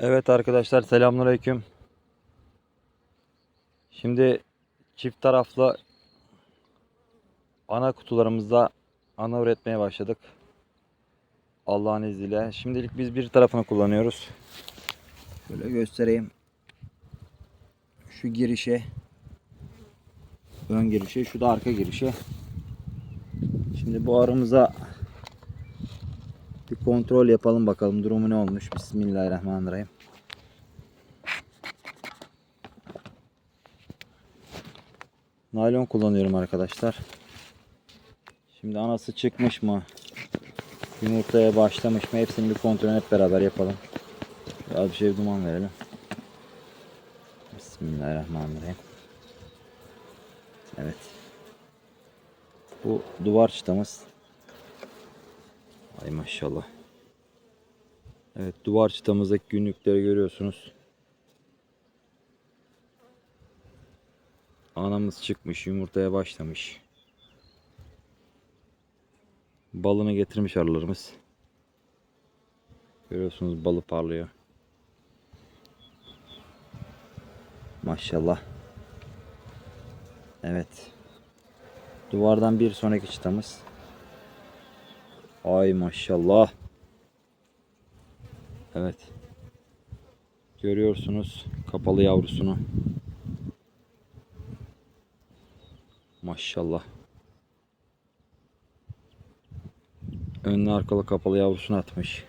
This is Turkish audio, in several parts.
Evet arkadaşlar selamünaleyküm. Şimdi çift taraflı ana kutularımızda ana üretmeye başladık. Allah'ın izniyle. Şimdilik biz bir tarafını kullanıyoruz. Şöyle göstereyim. Şu girişe ön girişe, şu da arka girişe. Şimdi bu aramıza bir kontrol yapalım bakalım durumu ne olmuş. Bismillahirrahmanirrahim. Naylon kullanıyorum arkadaşlar. Şimdi anası çıkmış mı? Yumurtaya başlamış mı? Hepsini bir kontrol hep beraber yapalım. Biraz bir şey duman verelim. Bismillahirrahmanirrahim. Evet. Bu duvar çıtamız. Ay maşallah. Evet duvar çıtamızdaki günlükleri görüyorsunuz. Anamız çıkmış yumurtaya başlamış. Balını getirmiş arılarımız. Görüyorsunuz balı parlıyor. Maşallah. Evet. Duvardan bir sonraki çıtamız. Ay maşallah. Evet. Görüyorsunuz kapalı yavrusunu. Maşallah. Önlü arkalı kapalı yavrusunu atmış.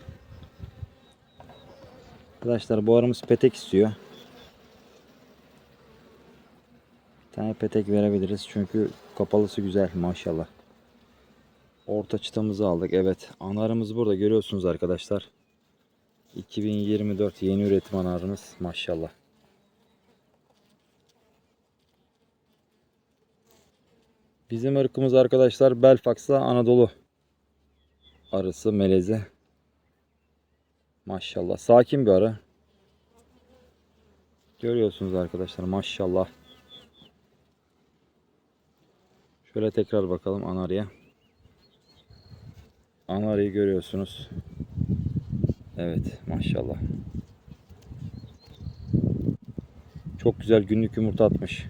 Arkadaşlar bu arımız petek istiyor. Bir tane petek verebiliriz çünkü kapalısı güzel maşallah. Orta çıtamızı aldık. Evet. Anarımız burada görüyorsunuz arkadaşlar. 2024 yeni üretim anarımız maşallah. Bizim ırkımız arkadaşlar Belfax'la Anadolu arısı melezi. Maşallah. Sakin bir arı. Görüyorsunuz arkadaşlar maşallah. Şöyle tekrar bakalım anarıya. Anarıyı görüyorsunuz. Evet maşallah. Çok güzel günlük yumurta atmış.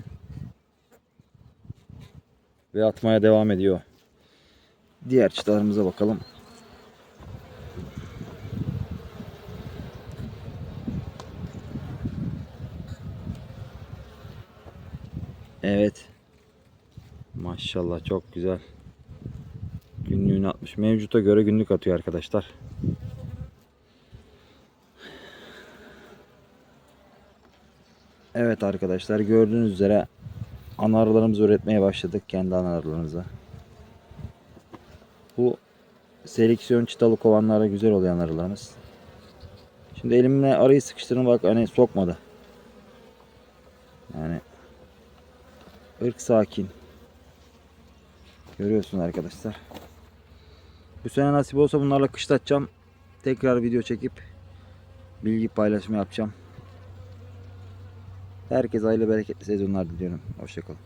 Ve atmaya devam ediyor. Diğer çıtalarımıza bakalım. Evet. Maşallah çok güzel. Günlüğünü atmış. Mevcuta göre günlük atıyor arkadaşlar. Evet arkadaşlar gördüğünüz üzere anarlarımızı üretmeye başladık. Kendi anarlarımızı. Bu seleksiyon çıtalı kovanlara güzel oluyor arılarımız. Şimdi elimle arayı sıkıştırdım bak hani sokmadı. Yani ırk sakin. Görüyorsunuz arkadaşlar. Bu sene nasip olsa bunlarla kışlatacağım. Tekrar video çekip bilgi paylaşımı yapacağım. Herkese hayırlı bereketli sezonlar diliyorum. Hoşçakalın.